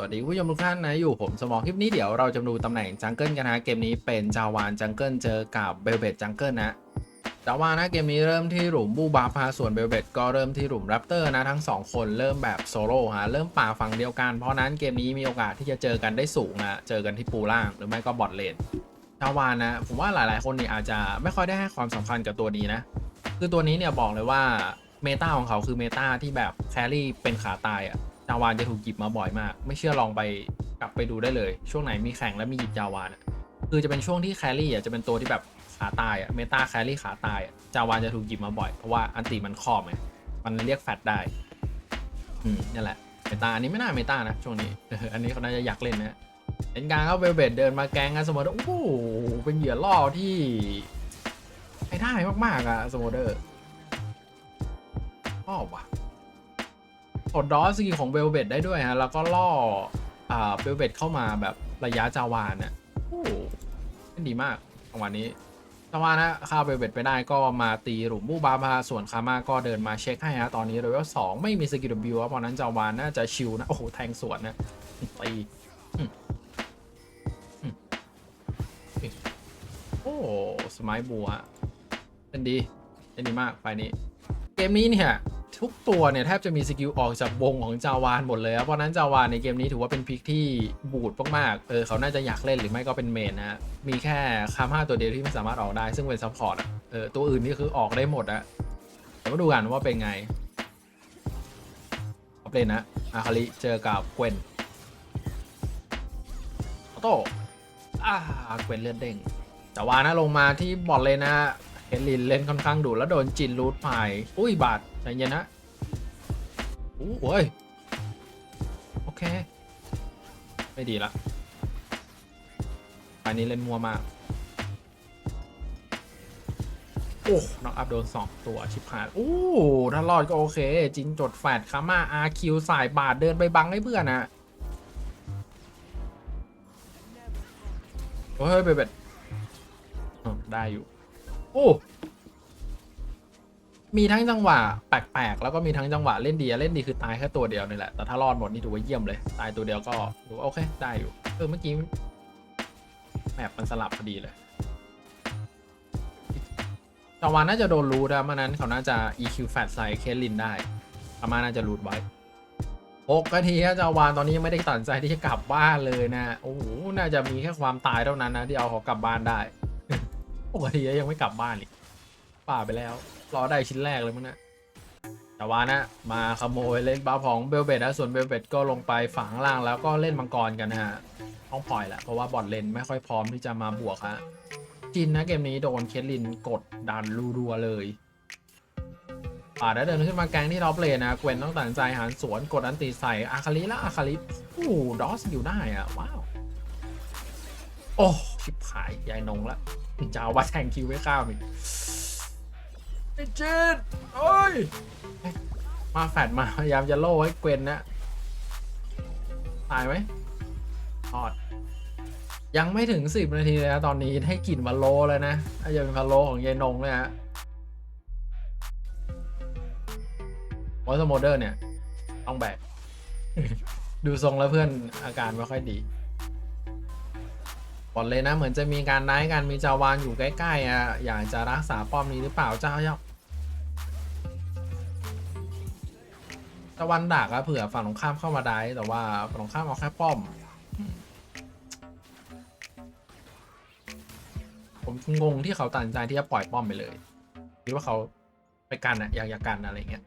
สวัสดีผู้ชมทุกท่านนะ อยู่ผมสมองคลิปนี้เดี๋ยวเราจะมาดูตำแหน่งจังเกิลกันนะ เกมนี้เป็นจาวานจังเกิลเจอกับเบลเบตจังเกิลนะจาวานนะเกมนี้เริ่มที่หลุมบูบาพาส่วนเบลเบตก็เริ่มที่หลุมแรปเตอร์นะทั้งสองคนเริ่มแบบโซโล่ฮะเริ่มป่าฝั่งเดียวกันเพราะนั้นเกมนี้มีโอกาสที่จะเจอกันได้สูงนะเจอกันที่ปูล่างหรือไม่ก็บอทเลนจาวานนะผมว่าหลายๆ คนเนี่ยอาจจะไม่ค่อยได้ให้ความสำคัญกับตัวนี้นะคือตัวนี้เนี่ยบอกเลยว่าเมตาของเขาคือเมตาที่แบบแครี่เป็นขาตายอะ จาวานจะถูกหยิบมาบ่อยมาก ไม่เชื่อลองไปกลับไปดูได้เลย ช่วงไหนมีแข่งแล้วมีหยิบจาวานอะคือจะเป็นช่วงที่แครี่อะจะเป็นตัวที่แบบขาตายอะเมตาแครี่ขาตายอะจาวานจะถูกหยิบมาบ่อย เพราะว่าอันติมันครอบไงมันเรียกแฟตได้ อืมนี่แหละเมตาอันนี้ไม่น่าเมตานะช่วงนี้อันนี้เขาน่าจะอยากเล่นนะเล่นกลางเขาเบลเบดเดินมาแกงกันสมมติโอ้โหเป็นเหยื่อล่อที่ใช้ได้มากๆอะสมมติเดอชอบว่ะ ดดอสกีของเบลเบดได้ด้วยฮะ แล้วก็ล่ออ่าเบลเบดเข้ามาแบบระยะจาวานเนี่ยโอ้เป็นดีมากจังหวะนี้จาวานะฆ่าเบลเบดไปได้ก็มาตีหลุมบูบาพาส่วนคามาก็เดินมาเช็คให้ฮะ ตอนนี้เลเวลสองไม่มีสกิลบิวเพราะนั้นจาวานน่าจะชิลนะ โอ้โห แทงสวนนะตีโอ้สมัยบัวเป็นดีเป็นดีมากไฟนี้ เกมนี้เนี่ย ทุกตัวเนี่ยแทบจะมีสกิลออกจากวงของจาวานหมดเลยครับเพราะนั้นจาวานในเกมนี้ถือว่าเป็นพิกที่บูดมากๆเออเขาน่าจะอยากเล่นหรือไม่ก็เป็นเมนนะมีแค่คาม่าตัวเดียวที่ไม่สามารถออกได้ ซึ่งเป็นซัพพอร์ตเออตัวอื่นนี่คือออกได้หมดอะเดี๋ยวมาดูกันว่าเป็นไงเอาเลยนะอาคาริเจอกับเกวนออโต้อ่าเกวนเลือดเด้งจาวานะลงมาที่บอลเลยนะเฮนลินเล่นค่อนข้างดุแล้วโดนจินรูทไปอุ้ยบาด เย็นนะอู้โอ้ยโอเค ไม่ดีละอันนี้เล่นมัวมาก โอ้น็อกอัพโดนสองตัวชิบหายโอ้ถ้ารอดก็โอเค จินจดแฟดคามาอาคิวสายบาดเดินไปบังให้เพื่อนนะโอ้ยเบ็ดได้อยู่ โอ้ มีทั้งจังหวะแปลกๆ แล้วก็มีทั้งจังหวะเล่นดีเล่นดีคือตายแค่ตัวเดียวนี่แหละแต่ถ้ารอดหมดนี่ถือว่าเยี่ยมเลย ตายตัวเดียวก็ถือว่าโอเคได้อยู่เออเมื่อกี้แมปมันสลับพอดีเลยจาวานน่าจะโดนรูดนะเมื่อนั้นเขาน่าจะ EQ แฟตใส่เคลินได้อามาณน่าจะรูดไว้หกนาทีครับจาวานตอนนี้ยังไม่ได้ตัดใจที่จะกลับบ้านเลยนะโอ้โหน่าจะมีแค่ความตายเท่านั้นนะที่เอาเขากลับบ้านได้ปกติยังไม่กลับบ้านอีกป่าไปแล้ว รอได้ชิ้นแรกเลยมั้งนะแต่ว่านะ มาขโมยเล่นบาของเบลเบดนะส่วนเบลเบดก็ลงไปฝังล่างแล้วก็เล่นมังกรกันนะฮะต้องปล่อยแหละเพราะว่าบอทเลนไม่ค่อยพร้อมที่จะมาบวกฮะจินนะเกมนี้โดนเคทลินกดดันรัวๆเลยป่าได้เดินขึ้นมาแกงที่ท็อปเลนนะเกวนต้องตัดสินใจหันสวนกดอันตีใส่อาคาริแล้วอาคาริโอ้ดอสอยู่ได้อะว้าวโอ้ชิบหายยายนงละจะเอาวัดแทงคิวไว้ข้ามอีก ไอ้เจนโอ้ย มาแฟดมาพยายามจะโล่ให้เกวนนะ ตายไหมทอด ยังไม่ถึงสิบนาทีเลยนะตอนนี้ให้กลิ่นมาโลเลยนะถ้าจะเป็นพะโลของยายนงเลยฮะวอสโมเดอร์เนี่ย ต้องแบก ดูทรงแล้วเพื่อนอาการไม่ค่อยดีก่อนเลยนะ เหมือนจะมีการไนท์กันมีจาวานอยู่ใกล้ๆอะอยากจะรักษาป้อมนี้หรือเปล่าเจ้า ตะวันดักอะเผื่อฝั่งตรงข้ามเข้ามาได้ แต่ว่าฝั่งตรงข้ามเอาแค่ป้อม ผมงงที่เขาตัดสินใจที่จะปล่อยป้อมไปเลยคิดว่าเขาไปกันอะอยากอยากกันอะไรเงี้ย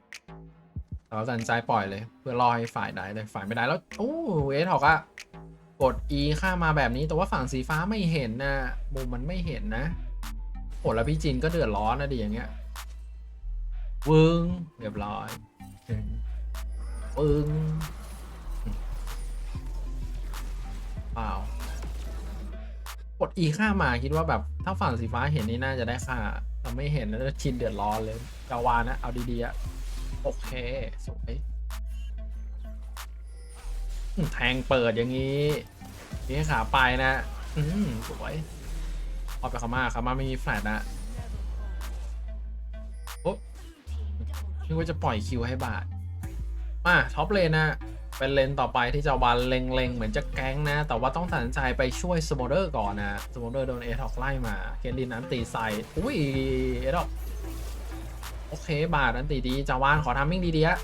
แต่เขาตัดสินใจปล่อยเลย เพื่อรอให้ฝ่ายได้แต่ฝ่ายไม่ได้แล้วโอ้เอสหอกอะกด E ข้ามมาแบบนี้แต่ว่าฝั่งสีฟ้าไม่เห็นนะมุมมันไม่เห็นนะโหแล้วพี่จินก็เดือดร้อนนะดิอย่างเงี้ยวึงเรียบร้อย วึงเปล่ากด E ข้ามาคิดว่าแบบถ้าฝั่งสีฟ้าเห็นนี่น่าจะได้ค่าเราไม่เห็นแล้วชินเดือดร้อนเลยกาวานะ เอาดีๆอะโอเค สวยแทงเปิดอย่างนี้ นี่ขาไปนะ อืมสวยออกไปคามาคามาไม่มีแฟลชนะโอ้นึกว่าจะปล่อยคิวให้บาท มาท็อปเลนนะเป็นเลนต่อไปที่จะวันเล็งๆ เหมือนจะแก๊งนะ แต่ว่าต้องตัดสินใจไปช่วยสโมเดอร์ก่อนนะสโมเดอร์โดนเอทอกไล่มาเคนดินนั้นตีใส่อุ้ยเอทอกโอเคบาทนั้นตีดีจาวานขอทำมิ่งดีๆอะ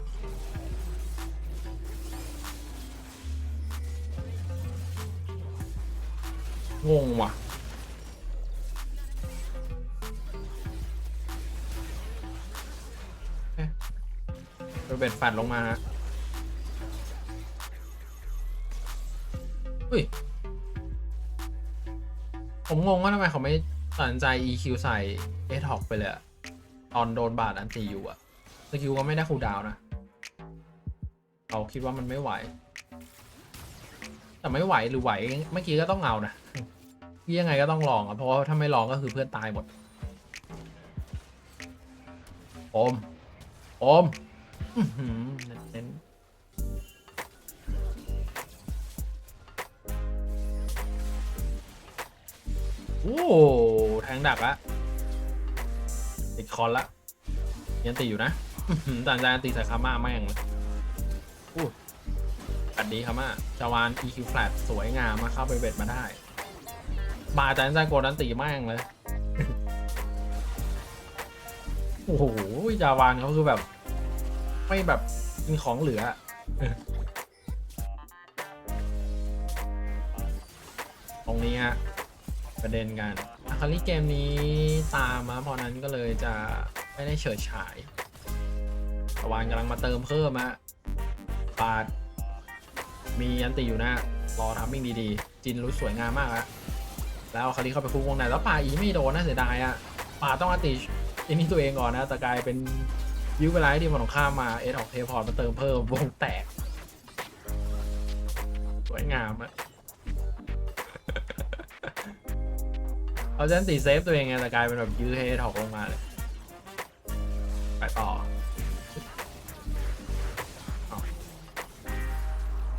งงว่ะ เบ็ดแฟดลงมาฮะอุ้ย ผมงงว่าทำไมเขาไม่ตัดสินใจ EQ ใส่เอทอกไปเลยอะตอนโดนบาดอันตีอยู่อะสกิลก็ไม่ได้คูลดาวน์นะเราคิดว่ามันไม่ไหว แต่ไม่ไหวหรือไหวเมื่อกี้ก็ต้องเอานะยังไงก็ต้องลองอะเพราะว่าถ้าไม่ลองก็คือเพื่อนตายหมด โอม โอม เน้นโอ้แทงดักละติดคอนละยังตีอยู่นะอื้อหือแต่จานตีใส่คาม่าแม่งเลยอู้อันดีคาม่าจาวาน EQ flat สวยงามมาเข้าไปเบ็ดมาได้บาจานจานโกดันตีแม่งเลย โอ้โหจาวานเขาคือแบบ ไม่แบบมีของเหลืออะตรงนี้ฮะประเด็นกันอาคาริเกมนี้ตามมาพราะนั้นก็เลยจะไม่ได้เฉิดฉายตะวันกำลังมาเติมเพิ่มอะปาด มียันติอยู่นะ รอทำมิ่งดีๆ จินรู้สวยงามมากอะแล้วอาคาริเข้าไปคุกวงในแล้วป่าอีไม่โดนน่าเสียดายอะป่าต้องอันติอันนี้ตัวเองก่อนนะแต่กลายเป็น ยื้อเวลาให้ทีมฝั่งตรงข้ามมาเอสออกเทพอร์ตมาเติมเพิ่มวงแตก สวยงามอะเอาจันตีเซฟตัวเองไงแต่กลายเป็นแบบยื้อให้เอสออกลงมาเลย ไปต่อ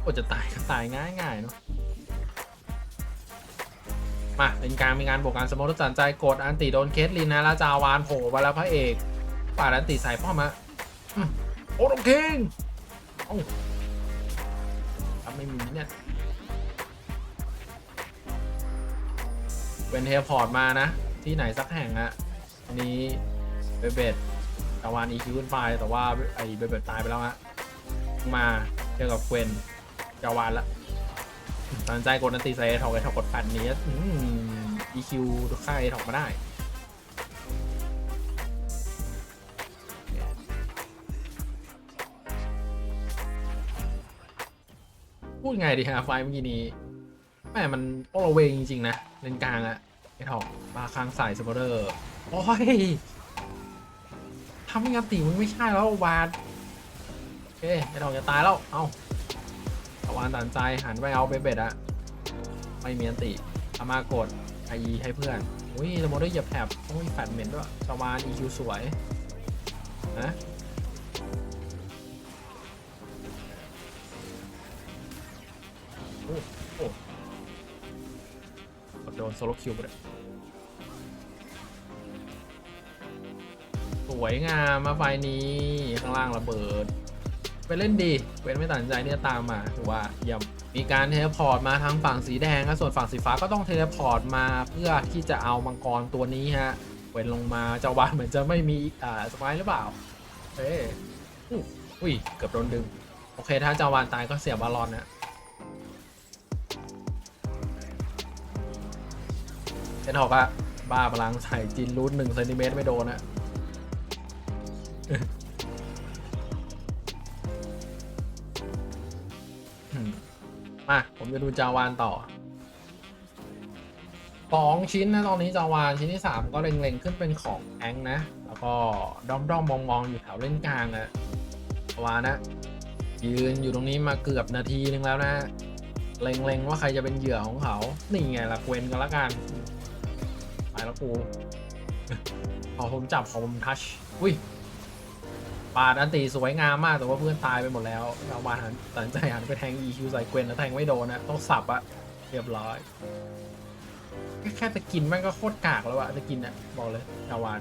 โอ้จะตายก็ตายง่ายง่ายๆเนาะมาเป็นการมีงานบวกการสมมติตัดสินใจกดอันติโดนเคสลินนะแล้วจาวานโผล่มาแล้วพระเอก ป่าดันตีใส่ป้อมอะโอ้โอเคงอ้ทำไม่มีเนี่ยเป็นเทลพอร์ตมานะ ที่ไหนสักแห่งอะอันนี้เบเบดตะวันอีคิวขึ้นไฟแต่ว่าไอ้เบเบดตายไปแล้วฮะมาเจอกับเกวนจาวานละตัดสินใจกดนันตีใส่ถอกไอ้ถอกกดแฟนนี้อืม EQ ค่าไอถอกมาได้ พูดไงดีฮะไฟเมื่อกี้นี้แม่มันโอลเวงจริง ๆ นะเลนกลางอะไอ้ถอกมาค้างสายสปอร์เตอร์โอ้ยทำให้งานตีมึงไม่ใช่แล้ววาดโอเคไอ้ถอกจะตายแล้ว เอาตะวันตัดใจหันไปเอาเบเบ็ดอะไม่มีอันติอามากดไอให้เพื่อนอุ้ยสมมติได้เหยียบแถบโอ้ยแฟดเหม็นด้วยตะวัน EQ สวยนะ โดนโซโลคิวไปเลยสวยงามมาไฟนี้ ข้างล่างระเบิด ไปเล่นดี เว้นไม่ตัดใจที่จะตามมาถือว่าเยี่ยมมีการเทเลพอร์ตมาทางฝั่งสีแดงนะส่วนฝั่งสีฟ้าก็ต้องเทเลพอร์ตมาเพื่อที่จะเอามังกรตัวนี้ฮะ เว้นลงมาเจ้าวานเหมือนจะไม่มีอ่าสไปหรือเปล่าเฮ้ยอู้อุ้ย เกือบโดนดึง โอเคถ้าเจ้าวานตายก็เสียบาลอนนะ นหอกอะบ้าพลังใส่จินรูทหนึ่งเซนติเมตรไม่โดนอะมา ผมจะดูจาวานต่อสองชิ้นนะตอนนี้จาวานชิ้นที่สามก็เล็งๆ ขึ้นเป็นของแองนะ แล้วก็ด้อมด้อมมองๆอยู่แถวเล่นกลางอะจาวานนะ ยืนอยู่ตรงนี้มาเกือบนาทีนึงแล้วนะเล็งๆว่าใครจะเป็นเหยื่อของเขา นี่ไงละเกวนกันละกัน ล้วกูขอผมจับขอผมทัชอุ้ยปาดอันตีสวยงามมากแต่ว่าเพื่อนตายไปหมดแล้วเราบาหันตัดใจหันไปแทง EQ ใส่เกวนแล้วแทงไม่โดนนะต้องสับอะเรียบร้อย แค่จะกินมันก็โคตรกากแล้วอะจะกินอะบอกเลยนาวาน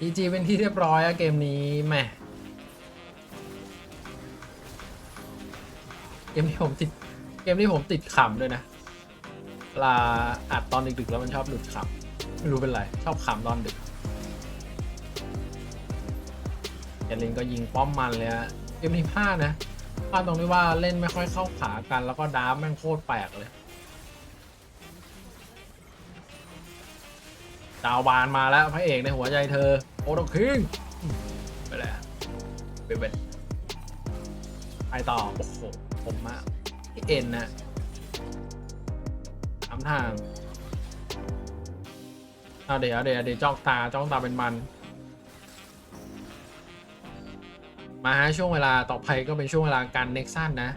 อีจีเป็นที่เรียบร้อยอะเกมนี้แม่ เกมที่ผมติดเกมที่ผมติดขำด้วยนะเวลาอัดตอนดึกๆแล้วมันชอบหลุดขำไม่รู้เป็นไร ชอบขำตอนดึกเจลินก็ยิงป้อมมันเลยฮะเกมนี้พลาดนะพลาดตรงที่ว่าเล่นไม่ค่อยเข้าขากันแล้วก็ดาร์แม่งโคตรแปลกเลยดาวบานมาแล้วพระเอกในหัวใจเธอ โอโตคิงไปแล้วไปเป็นไปต่อโอ้โห ผมมากที่เอ็นนะสามทางเอาเดี๋ยวเดี๋ยวเดี๋ยวจ้องตาจ้องตาเป็นมัน มาฮะช่วงเวลาต่อไปก็เป็นช่วงเวลาการเน็กซันนะ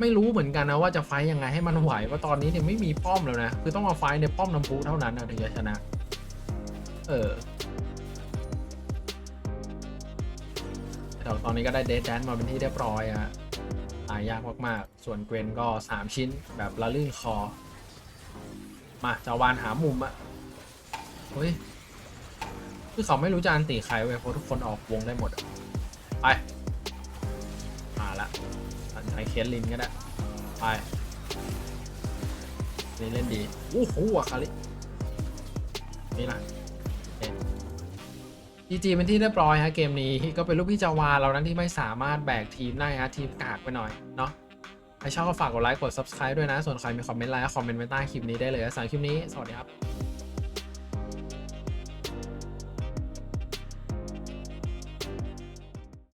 ไม่รู้เหมือนกันนะว่าจะไฟต์ยังไงให้มันไหวเพราะตอนนี้เนี่ยไม่มีป้อมแล้วนะ คือต้องมาไฟต์ในป้อมน้ำพุเท่านั้นนะถึงจะชนะ เออแต่ตอนนี้ก็ได้เดดแดนมาเป็นที่เรียบร้อยอะ ตายยากมากๆ ส่วนเกรนก็ 3 ชิ้นแบบละลื่นคอ มาจะวานหามุมอะเฮ้ย คือเขาไม่รู้จะอันตีใครเว้ยเพราะทุกคนออกวงได้หมด ไป มาละตัดใช้เคสลินก็ได้ ไป นี่เล่นดีโอ้โหอะคารินี่ละจี จีเป็นที่เรียบร้อยฮะเกมนี้ก็เป็นลูกพี่จาวาเรานั้นที่ไม่สามารถแบกทีมได้ฮะทีมกากไปหน่อยเนาะใครชอบก็ฝากกดไลค์กด subscribe ด้วยนะ ส่วนใครมีคอมเมนต์ไลค์คอมเมนต์ไว้ใต้คลิปนี้ได้เลยสำหรับคลิปนี้ สวัสดีครับ